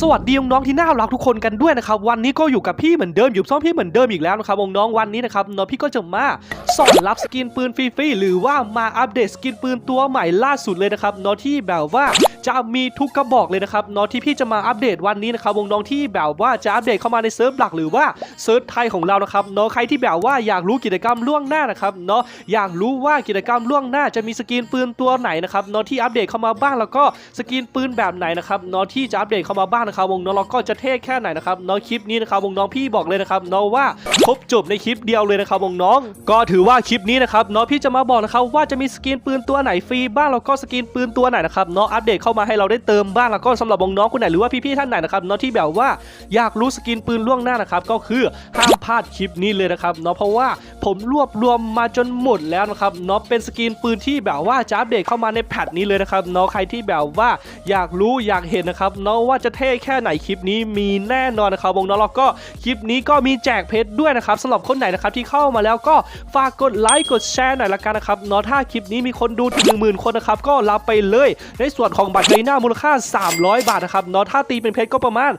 สวัสดีน้องที่น่ารักทุกคนกันด้วยนะครับวันนี้ก็อยู่กับพี่เหมือนเดิมอยู่ซ่อมพี่เหมือนเดิมอีกแล้วนะครับองน้องวันนี้นะครับน้องพี่ก็จะมาสอนรับสกินปืนฟรีๆหรือว่ามาอัปเดตสกินปืนตัวใหม่ล่าสุดเลยนะครับน้องที่แบบว่า จะมีทุกกระบอกเลยนะครับน้องที่พี่จะมาอัปเดตวันนี้นะครับวงน้องที่แบบว่าจะอัปเดตเข้ามาในเซิร์ฟหลักหรือว่าเซิร์ฟไทยของเรานะครับน้องใครที่แบบว่าอยากรู้กิจกรรมล่วงหน้านะครับเนาะอยากรู้ว่ากิจกรรมล่วงหน้าจะมีสกินปืนตัวไหนนะครับเนาะที่อัปเดตเข้ามาบ้างแล้วก็สกินปืนแบบไหนนะครับเนาะที่จะอัปเดตเข้ามาบ้างนะครับวงน้องเราก็จะเท่แค่ไหนนะครับเนาะคลิปนี้นะครับวงน้องพี่บอกเลยนะครับเนาะว่าครบจบในคลิปเดียวเลยนะครับวงน้อง ก็ถือว่าคลิปนี้นะครับเนาะพี่จะมาบอกนะครับว่าจะมีสกินปืนตัวไหนฟรีบ้างแล้วก็สกินปืนตัวไหนนะครับเนาะอัปเดตเข้ามาให้เราได้เติมบ้างแล้วก็สำหรับวงน้องคนไหนหรือว่าพี่ๆท่านไหนนะครับเนาะที่แบบว่าอยากรู้สกินปืนล่วงหน้านะครับก็คือห้ามพลาดคลิปนี้เลยนะครับเนาะเพราะว่าผมรวบรวมมาจนหมดแล้วนะครับเนาะเป็นสกินปืนที่แบบว่าจะอัปเดตเข้ามาในแพทนี้เลยนะครับเนาะใครที่แบบว่าอยากรู้อยากเห็นนะครับเนาะว่าจะเท่แค่ไหนคลิปนี้มีแน่นอนนะครับวงน้องแล้วก็คลิปนี้ก็มีแจกเพชรด้วยนะครับสำหรับคนไหนนะครับที่เข้ามาแล้วก็ฝากกดไลค์กดแชร์หน่อยละกันนะครับเนาะถ้าคลิปนี้มีคนดูถึง10,000คนนะครับก็รับไปเลยในส่วนของบตรไดนามูลค่า 300 บาทนะครับเนาะถ้าตีเป็นเพชรก็ประมาณ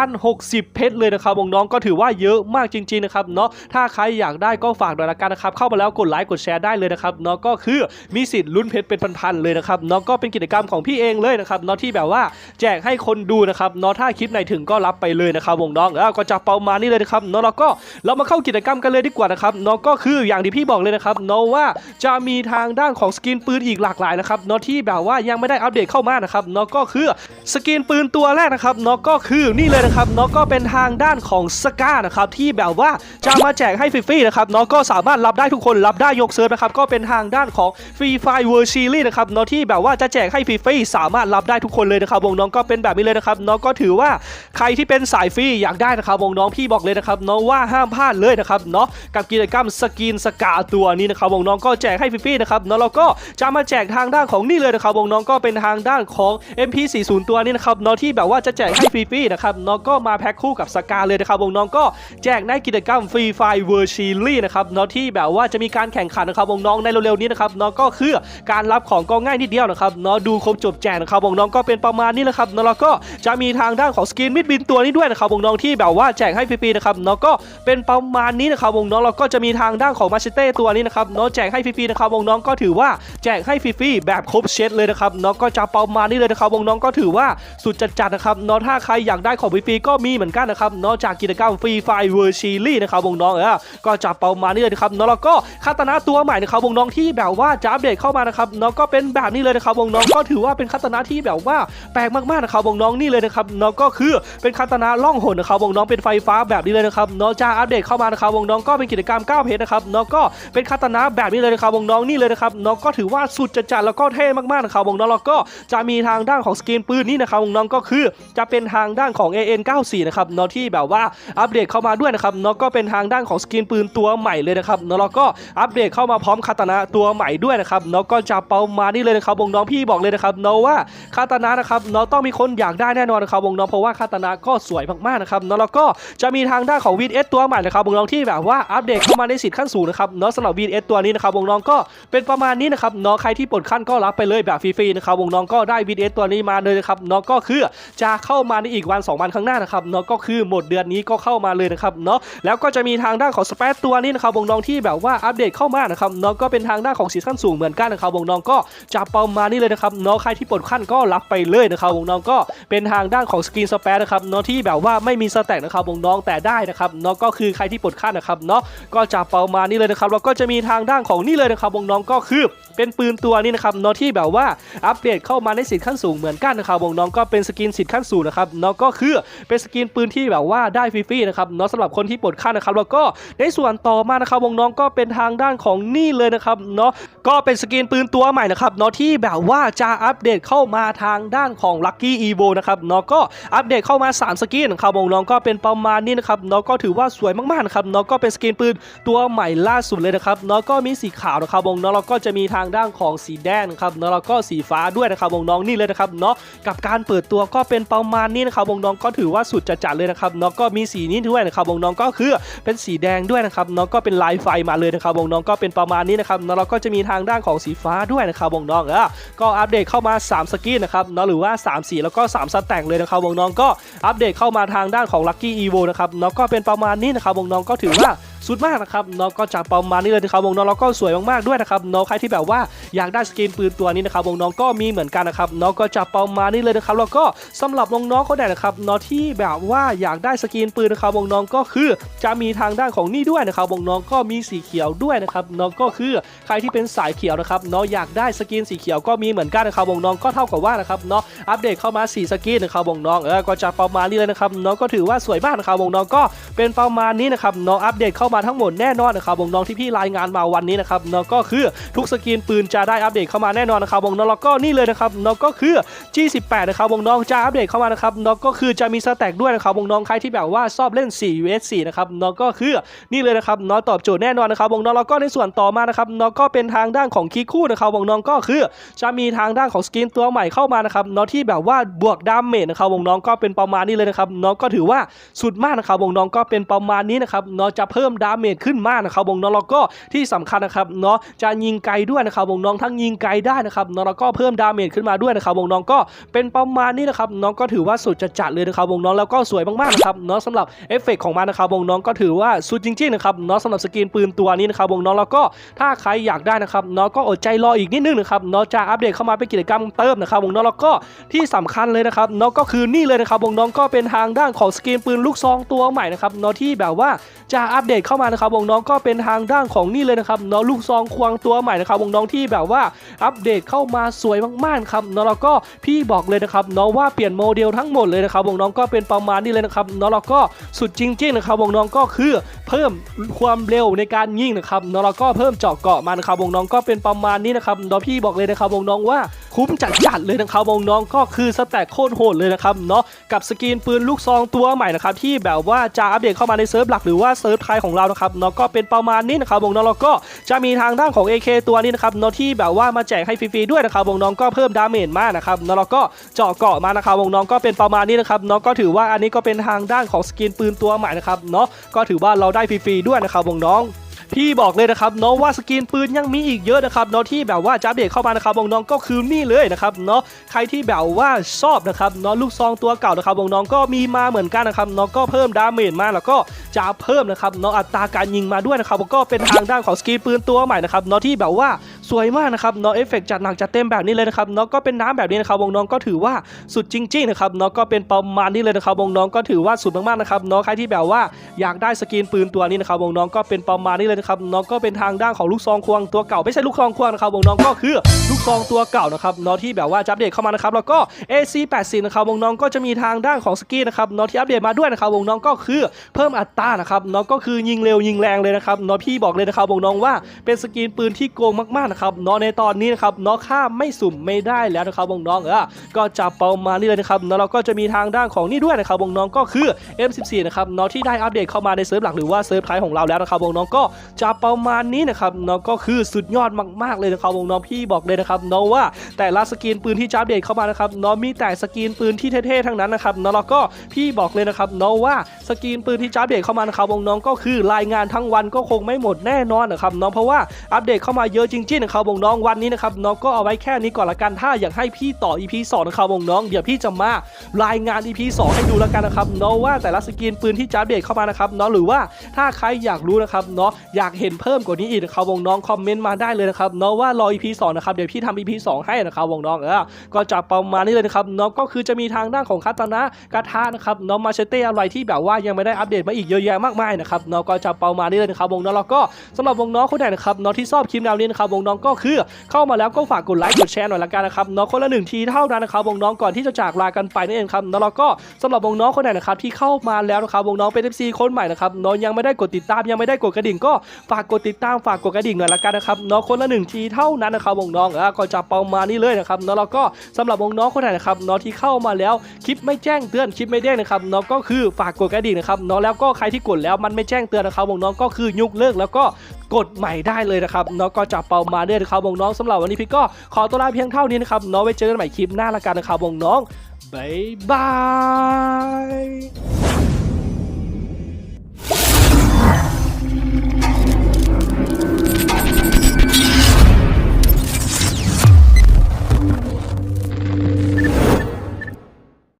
1,060 เพชรเลยนะครับวงน้องก็ถือว่าเยอะมากจริงๆนะครับเนาะถ้าใครอยากได้ก็ฝากหน่อยละกันนะครับเข้ามาแล้วกดไลค์กดแชร์ได้เลยนะครับเนาะก็คือมีสิทธิ์ลุ้นเพชรเป็นพันๆเลยนะครับเนาะก็เป็นกิจกรรมของพี่เองเลยนะครับเนาะที่แบบว่าแจกให้คนดูนะครับเนาะถ้าคลิปไหนถึงก็รับไปเลยนะครับวงน้องแล้วก็จะเปามาณนี่เลยนะครับเนาะแล้วก็เรามาเข้ากิจกรรมกันเลยดีกว่านะครับเนาะก็คืออย่างที่พี่บอกเลยนะครับเนาะว่าจะมีทางด้านของสกินปืนอีกหลากหลายนะครับเนาะที่แบบว่ายังไม่ได้อัปเดตเข้ามานะครับเนาะก็คือสกินปืนตัวแรกนะครับเนาะก็คือนี่เลยนะครับเนาะก็เป็นทางด้านของสก้านะครับที่แบบว่าจะมาแจกให้ฟรีๆนะครับเนาะก็สามารถรับได้ทุกคนรับได้ยกเซิร์ฟนะครับก็เป็นทางด้านของฟรีไฟเวอร์ชีลี่นะครับเนาะที่แบบว่าจะแจกให้ฟรีๆสามารถรับได้ทุกคนเลยนะครับวงน้องก็เป็นแบบนี้เลยนะครับเนาะก็ถือว่าใครที่เป็นสายฟรีอยากได้นะครับวงน้องพี่บอกเลยนะครับเนาะว่าห้ามพลาดเลยนะครับเนาะกับกิจกรรมสกินสกาตัวนี้นะครับวงน้องก็แจกให้ฟรีๆนะครับเนาะแล้วก็จะมาแจกทางด้านของนี่เลยนะครับวงน้องก็เป็นทางด้านของ MP40 ตัวนี้นะครับเนาะที่แบบว่าจะแจกให้ฟรีๆนะครับเนาะก็มาแพ็คคู่กับสกาเลยนะครับวงน้องก็แจกในกิจกรรมฟรีไฟเวอร์ชีลี่นะครับเนาะที่แบบว่าจะมีการแข่งขันนะครับวงน้องในเร็วๆนี้นะครับเนาะก็คือการรับของก็ง่ายนิดเดียวนะครับเนาะดูครบจบแจกนะครับวงน้องก็เป็นประมาณนี้นะครับเนาะแล้วก็จะมีทางด้านของสกินมิดบินตัวนี้ด้วยนะครับวงน้องที่แบบว่าแจกให้ฟรีๆนะครับเนาะก็เป็นประมาณนี้นะครับวงน้องแล้วก็จะมีทางด้านของมาชเต้ตัวนี้นะครับเนาะแจกให้ฟรีๆนะครับวงน้องก็ถือว่าแจกให้ฟรีๆแบบครบเซตเลยนะครับเนาะก็จะประมาณนี้เลยนะครับวงน้องก็ถือว่าสุดจัดๆนะครับเนาะถ้าใครอยากได้ของฟรีๆก็มีเหมือนกันนะครับเนาะจากกิจกรรมฟรีไฟเวอร์ชีลี่นะครับวงน้องเออก็จะประมาณนี้เลยนะครับเนาะแล้วก็คาตานะตัวใหม่นะครับวงน้องที่แบบว่าจะอัปเดตเข้ามานะครับเนาะก็เป็นแบบนี้เลยนะครับวงน้องก็ถือว่าเป็นคาตานะที่แบบว่าแปลกมากๆนะครับวงน้องนี่เลยนะครับเนาะก็คือเป็นคาตานะล่องหนนะครับวงน้องเป็นไฟฟ้าแบบนี้เลยนะครับเนาะจะอัปเดตเข้ามานะครับวงน้องก็เป็นกิจกรรม9เพจนะครับเนาะก็เป็นคาตานะแบบนี้เลยนะครับวงน้องนี่เลยนะครับเนาะก็ถือว่าสุดจัดๆแล้วก็เท่มากๆนะครับวงน้องแล้วก็จจะมีทางด้านของสกินปืนนี่นะครับน้องก็คือจะเป็นทางด้านของ AN94 นะครับเนาะที่แบบว่าอัปเดตเข้ามาด้วยนะครับเนาะก็เป็นทางด้านของสกินปืนตัวใหม่เลยนะครับเนาะแล้วก็อัปเดตเข้ามาพร้อมคาตานะตัวใหม่ด้วยนะครับเนาะก็จะเปามานี่เลยนะครับวงน้องพี่บอกเลยนะครับเนาะว่าคาตานะนะครับเนาะต้องมีคนอยากได้แน่นอนนะครับวงน้องเพราะว่าคาตานะก็สวยมากๆนะครับเนาะแล้วก็จะมีทางด้านของ VS ตัวใหม่นะครับวงน้องที่แบบว่าอัปเดตเข้ามาในสิทธิ์ขั้นสูงนะครับเนาะสำหรับ VS ตัวนี้นะครับวงน้องก็เป็นประมาณนี้นะครับเนาะใครที่ปลดขั้นก็รับไปเลยแบบฟรีๆนะครับวงน้องก็ได้ VS ตัวนี้มาเลยนะครับเนาะก็คือจะเข้ามาในอีกวัน 2 วันข้างหน้านะครับเนาะก็คือหมดเดือนนี้ก็เข้ามาเลยนะครับเนาะแล้วก็จะมีทางด้านของสเปซตัวนี้นะครับวงน้องที่แบบว่าอัปเดตเข้ามานะครับเนาะก็เป็นทางด้านของสิทธิ์ขั้นสูงเหมือนกันนะครับวงน้องก็จะประมาณนี้เลยนะครับเนาะใครที่ปลดขั้นก็รับไปเลยนะครับวงน้องก็เป็นทางด้านของสกินสเปซนะครับเนาะที่แบบว่าไม่มีสแต็กนะครับวงน้องแต่ได้นะครับเนาะก็คือใครที่ปลดขั้นนะครับเนาะก็จะประมาณนี้เลยนะครับแล้วก็จะมีทางด้านของนี่เลยนะครับวงน้องก็คือเป็นปืนตัวนี้นะครับเนาะที่แบบว่าอัปเดตเข้ามาในสิทธิ์ขั้นสูงเหมือนกันนะครับวงน้องก็เป็นสกินสิทธิ์ขั้นสูงนะครับเนาะก็คือเป็นสกินปืนที่แบบว่าได้ฟรีๆนะครับเนาะสำหรับคนที่ปลดขั้นนะครับแล้วก็ในส่วนต่อมานะครับวงน้องก็เป็นทางด้านของนี่เลยนะครับเนาะก็เป็นสกินปืนตัวใหม่นะครับเนาะที่แบบว่าจะอัปเดตเข้ามาทางด้านของ Lucky Evo นะครับเนาะก็อัปเดตเข้ามา 3 สกินนะครับวงน้องก็เป็นประมาณนี้นะครับเนาะก็ถือว่าสวยมากๆนะครับเนาะก็เป็นสกินปืนตัวใหม่ล่าสุดเลยนะครับเนาะก็มีสีขาวนะครับวงน้องแล้วก็จะมีทางด้านของสีแดงนะครับเนาะแล้วก็สีฟ้าด้วยนะครับวงน้องนี่เลยนะครับเนาะกับการเปิดตัวก็เป็นประมาณนี้นะครับวงน้องก็ถือว่าสุดจัดๆเลยนะครับเนาะก็มีสีนี้ด้วยนะครับวงน้องก็คือเป็นสีแดงด้วยนะครับเนาะองก็เป็นลายไฟมาเลยนะครับวงน้องก็เป็นประมาณนี้นะครับเนาะแล้วก็จะมีทางด้านของสีฟ้าด้วยนะครับวงน้องเออก็อัปเดตเข้ามา 3 สกินนะครับเนาะหรือว่า 3 สีแล้วก็ 3 สแต็กเลยนะครับวงน้องก็อัปเดตเข้ามาทางด้านของ Lucky Evo นะครับเนาะก็เป็นประมาณนี้นะครับวงน้องก็ถือว่า สุดมากนะครับเนาะก็จะประมาณนี้เลยนะครับวงน้องแล้วก็สวยมากๆด้วยนะครับเนาะใครที่แบบว่าอยากได้สกินปืนตัวนี้นะครับวงน้องก็มีเหมือนกันนะครับเนาะก็จะประมาณนี้เลยนะครับแล้วก็สำหรับน้องๆคนไหนนะครับเนาะที่แบบว่าอยากได้สกินปืนนะครับวงน้องก็คือจะมีทางด้านของนี่ด้วยนะครับวงน้องก็มีสีเขียวด้วยนะครับเนาะก็คือใครที่เป็นสายเขียวนะครับเนาะอยากได้สกินสีเขียวก็มีเหมือนกันนะครับวงน้องก็เท่ากับว่านะครับเนาะอัปเดตเข้ามา4สกินนะครับวงน้องเออก็จะประมาณนี้เลยนะครับเนาะก็ถือว่าสวยมากนะครับวงน้องก็เป็นประมาณนี้นะครับเนาะอัปเดตเข้ามาทั้งหมดแน่นอนนะครับวงน้องที่พี่รายงานมาวันนี้นะครับเนาะก็คือทุกสกินปืนจะได้อัปเดตเข้ามาแน่นอนนะครับวงน้องแล้วก็นี่เลยนะครับเนาะก็คือ G18 นะครับวงน้องจะอัปเดตเข้ามานะครับเนาะก็คือจะมีสแต็กด้วยนะครับวงน้องใครที่แบบว่าชอบเล่น4 vs 4 นะครับเนาะก็คือนี่เลยนะครับเนาะตอบโจทย์แน่นอนนะครับวงน้องแล้วก็ในส่วนต่อมานะครับเนาะก็เป็นทางด้านของคิคู่นะครับวงน้องก็คือ จะมีทางด้านของสกินตัวใหม่เข้ามานะครับเนาะที่แบบว่าบวกดาเมจนะครับวงน้องก็เป็นประมาณนี้เลยนะครับเนาะก็ถือว่าสุดมากนะครับวงน้องก็เป็นประมาณนี้นะครับเนาะจะเพิ่มดาเมจขึ้นมากนะครับวงน้องแล้วก็ที่สำคัญนะครับเนาะจะยิงไกลด้วยนะครับวงน้องทั้งยิงไกลได้นะครับเนาะแล้วก็เพิ่มดาเมจขึ้นมาด้วยนะครับวงน้องก็เป็นประมาณนี้นะครับน้องก็ถือว่าสุดจะจัดเลยนะครับวงน้องแล้วก็สวยมากๆนะครับเนาะสำหรับเอฟเฟกต์ของมันนะครับวงน้องก็ถือว่าสุดจริงๆนะครับเนาะสำหรับสกินปืนตัวนี้นะครับวงน้องแล้วก็ถ้าใครอยากได้นะครับเนาะก็อดใจรออีกนิดนึงนะครับเนาะจะอัปเดตเข้ามาเป็นกิจกรรมเติมนะครับวงน้องแล้วก็ที่สำคัญเลยนะครับเนาะก็คือนี่เลยนะครับวงน้องก็เป็นทางด้านของสกินปืนลูกซองตัวใหม่นะครับเนาะที่แบบว่าจะอัปเดตเข้ามานะครับวงน้องก็เป็นทางด้านของนี่เลยนะครับเนาะลูกซองควงตัวใหม่นะครับวงน้องที่แบบว่าอัปเดตเข้ามาสวยมากๆครับนาะแล้วก็พี่บอกเลยนะครับเนาะว่าเปลี่ยนโมเดลทั้งหมดเลยนะครับวงน้องก็เป็นประมาณนี้เลยนะครับนาะแล้วก็สุดจริงๆนะครับวงน้องก็คือเพิ่มความเร็วในการยิงนะครับนาะแล้วก็เพิ่มเจาะเกาะมานะครับวงน้องก็เป็นประมาณนี้นะครับเนาะพี่บอกเลยนะครับวงน้องว่า คุ้มจัดจัดๆเลยนะครับวงน้องก็คือสแต็กโคตรโหดเลยนะครับเนาะกับสกินปืนลูกซองตัวใหม่นะครับที่แบบว่าจะอัปเดตเข้ามาในเซิร์ฟหลักหรือว่าเซิร์ฟไทยของเรานะครับเนาะก็เป็นประมาณนี้นะครับวงน้องแล้วก็จะมีทางด้านของ AK ตัวนี้นะครับเนาะที่แบบว่ามาแจกให้ฟรีๆด้วยนะครับวงน้องก็เพิ่มดาเมจมากนะครับเนาะแล้วก็เจาะเกาะมานะครับวงน้องก็เป็นประมาณนี้นะครับเนาะก็ถือว่าอันนี้ก็เป็นทางด้านของสกินปืนตัวใหม่นะครับเนาะก็ถือว่าเราได้ฟรีๆด้วยนะครับวงน้อง พี่บอกเลยนะครับเนาะว่าสกินปืนยังมีอีกเยอะนะครับเนาะที่แบบว่าจะอัปเดตเข้ามานะครับวงน้องก็คือนี่เลยนะครับเนาะใครที่แบบว่าชอบนะครับเนาะลูกซองตัวเก่านะครับวงน้องก็มีมาเหมือนกันนะครับเนาะก็เพิ่มดาเมจมาแล้วก็จะเพิ่มนะครับเนาะอัตราการยิงมาด้วยนะครับก็เป็นทางด้านของสกินปืนตัวใหม่นะครับเนาะที่แบบว่า สวยมากนะครับเนาะเอฟเฟกต์จัดหนักจัดเต็มแบบนี้เลยนะครับเนาะก็เป็นน้ำแบบนี้นะครับวงน้องก็ถือว่าสุดจริงๆนะครับเนาะก็เป็นประมาณนี้เลยนะครับวงน้องก็ถือว่าสุดมากๆนะครับเนาะใครที่แบบว่าอยากได้สกินปืนตัวนี้นะครับวงน้องก็เป็นประมาณนี้เลยนะครับเนาะก็เป็นทางด้านของลูกซองควงตัวเก่าไม่ใช่ลูกซองควงนะครับวงน้องก็คือล กองตัวเก่านะครับเนาะที่แบบว่าจะอัปเดตเข้ามานะครับแล้วก็ AC80 นะครับวงน้องก็จะมีทางด้านของสกินะครับเนาะที่อัปเดตมาด้วยนะครับวงน้องก็คือเพิ่มอัตรานะครับเนาะก็คือยิงเร็วยิงแรงเลยนะครับเนาะพี่บอกเลยนะครับวงน้องว่าเป็นสกินปืนที่โกงมากๆนะครับเนาะในตอนนี้นะครับเนาะค่าไม่สุ่มไม่ได้แล้วนะครับวงน้องเออก็จะประมาณนี้เลยนะครับเนาะเราก็จะมีทางด้านของนี่ด้วยนะครับวงน้องก็คือ M14 นะครับเนาะที่ได้อัปเดตเข้ามาในเซิร์ฟหลักหรือว่าเซิร์ฟไทยของเราแล้วนะครับวงน้องก็จะประมาณนี้นะครับเนาะก็คือสุดยอดมากๆเลยนะครับวงน้องพี่บอกเลยนะครับเนาะว่าแต่ละสกินปืนที่จะอัปเดตเข้ามานะครับเนาะมีแต่สกินปืนที่เท่ๆทั้งนั้นนะครับเนาะแล้วก็พี่บอกเลยนะครับเนาะว่าสกินปืนที่จะอัปเดตเข้ามานะครับวงน้องก็คือรายงานทั้งวันก็คงไม่หมดแน่นอนนะครับเนาะเพราะว่าอัปเดตเข้ามาเยอะจริงๆนะครับวงน้องวันนี้นะครับเนาะก็เอาไว้แค่นี้ก่อนละกันถ้าอยากให้พี่ต่อ EP 2นะครับวงน้องเดี๋ยวพี่จะมารายงาน EP 2 ให้ดูล้วกันนะครับเนาะว่าแต่ละสกินปืนที่จะอัปเดตเข้ามานะครับเนาะหรือว่าถ้าใครอยากรู้นะครับเนาะอยากเห็นเพิ่มกว่านี้อีกนะครับวงน้องคอมเมนต์มาได้เลยนะครับเนาะว่ารอ EP 2นะครับเดี๋ยวพี่ทำ EP 2 ให้นะครับวงน้องเออก็จะประมาณนี้เลยนะครับเนาะก็คือจะมีทางด้านของคาตานะกาทานะครับเนาะมาเชเต้อะไรที่แบบว่ายังไม่ได้อัปเดตมาอีกเยอะแยะมากมายนะครับเนาะก็จะประมาณนี้เลยนะครับวงน้องแล้วก็สำหรับวงน้องคนไหนนะครับเนาะที่ชอบคลิปแนวนี้นะครับวงน้องก็คือเข้ามาแล้วก็ฝากกดไลค์กดแชร์หน่อยละกันนะครับเนาะคนละหนึ่งทีเท่านั้นนะครับวงน้องก่อนที่จะจากลากันไปนั่นเองครับเนาะแล้วก็สำหรับวงน้องคนไหนนะครับที่เข้ามาแล้วนะครับวงน้องเป็น FC คนใหม่นะครับเนาะยังไม่ได้กดติดตามยังไม่ได้กดกระดิ่งก็ฝากกดติดตามฝากกดกระดิ่งหน่อยละกันนะครับเนาะคนละหนึ่งทีเท่านั้นนะครับวงน้องก็จะประมาณนี้เลยนะครับเนาะแล้วก็สำหรับวงน้องคนไหนนะครับเนาะที่เข้ามาแล้วคลิปไม่แจ้งเตือนคลิปไม่เด้งนะครับเนาะก็คือฝากกดกระดิ่งนะครับเนาะแล้วก็ใครที่กดแล้วมันไม่แจ้งเตือนนะครับวงน้องก็คือยกเลิกแล้วก็กดใหม่ได้เลยนะครับเนาะก็จะเประมาณนี้นะครับวงน้องสำหรับวันนี้พี่ก็ขอตัวลาเพียงเท่านี้นะครับเนาะไว้เจอกันใหม่คลิปหน้าละกันนะครับวงน้องบ๊ายบาย